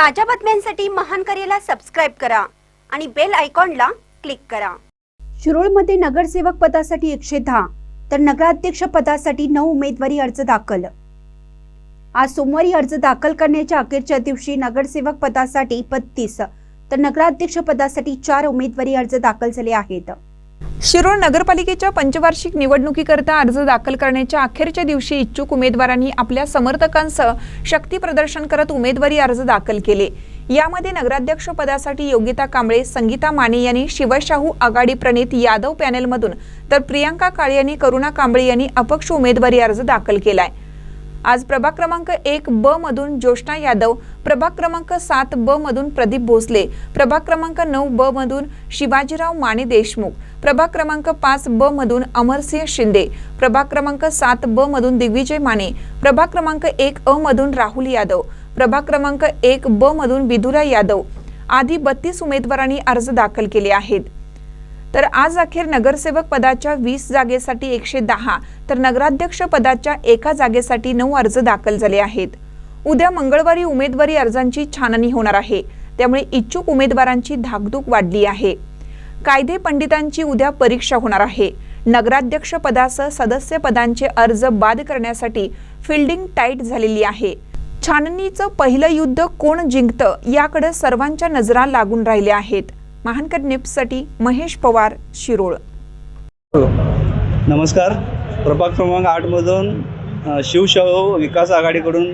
ताज्या बातम्यांसाठी महान करेला सबस्क्राईब करा आणि बेल आयकॉनला क्लिक करा. शिरोळमध्ये नगरसेवक पदासाठी एकशे दहा तर नगराध्यक्ष पदासाठी नऊ उमेदवारी अर्ज दाखल. आज सोमवारी अर्ज दाखल करण्याच्या अखेरच्या दिवशी नगरसेवक पदासाठी बत्तीस तर नगराध्यक्ष पदासाठी चार उमेदवारी अर्ज दाखल झाले आहेत. शिरोळ नगरपालिकेच्या पंचवार्षिक निवडणुकीकरता अर्ज दाखल करण्याच्या अखेरच्या दिवशी इच्छुक उमेदवारांनी आपल्या समर्थकांसह शक्ती प्रदर्शन करत उमेदवारी अर्ज दाखल केले. यामध्ये नगराध्यक्ष पदासाठी योगिता कांबळे संगीता माने यांनी शिवशाहू आघाडी प्रणित यादव पॅनेलमधून तर प्रियांका काळे यांनी करुणा कांबळे यांनी अपक्ष उमेदवारी अर्ज दाखल केलाय. आज प्रभाग क्रमांक एक ब मधून ज्योष्णा यादव प्रभाग क्रमांक सात ब मधून प्रदीप भोसले प्रभाग क्रमांक नऊ ब मधून शिवाजीराव माने देशमुख प्रभाग क्रमांक पाच ब मधून अमरसिंह शिंदे प्रभाग क्रमांक सात ब मधून दिग्विजय माने प्रभाग क्रमांक एक अ मधून राहुल यादव प्रभाग क्रमांक एक ब मधून विदुरा यादव आदी बत्तीस उमेदवारांनी अर्ज दाखल केले आहेत. तर आज अखेर नगरसेवक पदाच्या वीस जागेसाठी एकशे दहा तर नगराध्यक्ष पदाच्या एका जागेसाठी नऊ अर्ज दाखल झाले आहेत. उद्या मंगळवारी उमेदवारी अर्जांची छाननी होणार आहे. त्यामुळे इच्छुक उमेदवारांची धाकधूक वाढली आहे. कायदे पंडितांची उद्या परीक्षा होणार आहे. नगराध्यक्ष पदासह सदस्य पदांचे अर्ज बाद करण्यासाठी फिल्डिंग टाईट झालेली आहे. छाननीचं पहिलं युद्ध कोण जिंकतं याकडे सर्वांच्या नजरा लागून राहिल्या आहेत. महानकर निप्ससाठी महेश पवार शिरोळ. नमस्कार. प्रभाग क्रमांक आठमधून शिवशाहू विकास आघाडीकडून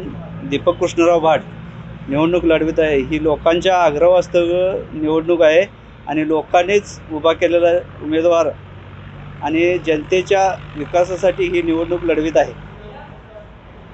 दीपक कृष्णराव भाट निवडणूक लढवित आहे. ही लोकांच्या आग्रहवास्तव निवडणूक आहे आणि लोकांनीच उभा केलेला उमेदवार आणि जनतेच्या विकासासाठी ही निवडणूक लढवित आहे.